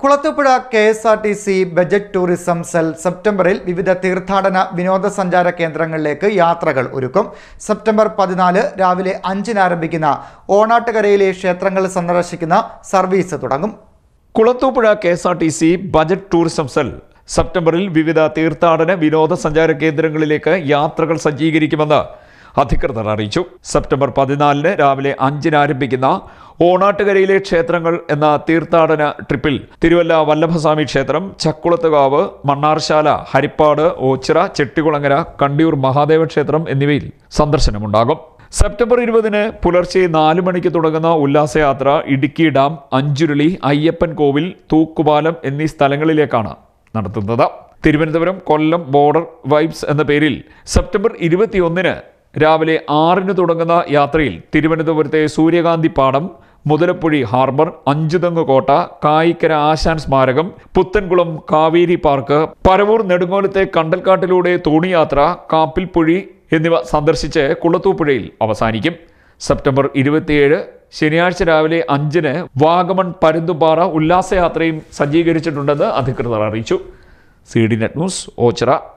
Kulathupuzha K S R T C budget tourism cell സെപ്റ്റംബറിൽ വിവിധ തീർത്ഥാടന വിനോദസഞ്ചാര കേന്ദ്രങ്ങളിലേക്ക് യാത്രകൾ ഒരുക്കും. സെപ്റ്റംബർ പതിനാല് രാവിലെ അഞ്ചിന് ആരംഭിക്കുന്ന ഓണാട്ടുകരയിലെ ക്ഷേത്രങ്ങൾ സന്ദർശിക്കുന്ന സർവീസ് തുടങ്ങും. Kulathupuzha K S R T C budget tourism cell സെപ്റ്റംബറിൽ വിവിധ തീർത്ഥാടന വിനോദസഞ്ചാര കേന്ദ്രങ്ങളിലേക്ക് യാത്രകൾ സജ്ജീകരിക്കുമെന്ന് അധികൃതർ അറിയിച്ചു. സെപ്റ്റംബർ പതിനാലിന് രാവിലെ അഞ്ചിന് ആരംഭിക്കുന്ന ഓണാട്ടുകരയിലെ ക്ഷേത്രങ്ങൾ എന്ന തീർത്ഥാടന ട്രിപ്പിൽ തിരുവല്ല വല്ലഭസ്വാമി ക്ഷേത്രം ചക്കുളത്തുകാവ് മണ്ണാർശാല ഹരിപ്പാട് ഓച്ചിറ ചെട്ടികുളങ്ങര കണ്ടിയൂർ മഹാദേവ ക്ഷേത്രം എന്നിവയിൽ സന്ദർശനമുണ്ടാകും. സെപ്റ്റംബർ ഇരുപതിന് പുലർച്ചെ നാല് മണിക്ക് തുടങ്ങുന്ന ഉല്ലാസയാത്ര ഇടുക്കി ഡാം അഞ്ചുരുളി അയ്യപ്പൻ കോവിൽ തൂക്കുപാലം എന്നീ സ്ഥലങ്ങളിലേക്കാണ് നടത്തുന്നത്. തിരുവനന്തപുരം കൊല്ലം ബോർഡർ വൈബ്സ് എന്ന പേരിൽ സെപ്റ്റംബർ ഇരുപത്തിയൊന്നിന് രാവിലെ ആറിന് തുടങ്ങുന്ന യാത്രയിൽ തിരുവനന്തപുരത്തെ സൂര്യകാന്തി പാടം മുതലപ്പുഴി ഹാർബർ അഞ്ചുതെങ്ങ് കോട്ട കായിക്കര ആശാൻ സ്മാരകം പുത്തൻകുളം കാവേരി പാർക്ക് പരവൂർ നെടുങ്ങോലത്തെ കണ്ടൽക്കാട്ടിലൂടെ തോണിയാത്ര കാപ്പിൽപ്പുഴി എന്നിവ സന്ദർശിച്ച് കുളത്തൂപ്പുഴയിൽ അവസാനിക്കും. സെപ്റ്റംബർ ഇരുപത്തിയേഴ് ശനിയാഴ്ച രാവിലെ അഞ്ചിന് വാഗമൺ പരുന്തുംപാറ ഉല്ലാസയാത്രയും സജ്ജീകരിച്ചിട്ടുണ്ടെന്ന് അധികൃതർ അറിയിച്ചു. C D net news Ochira.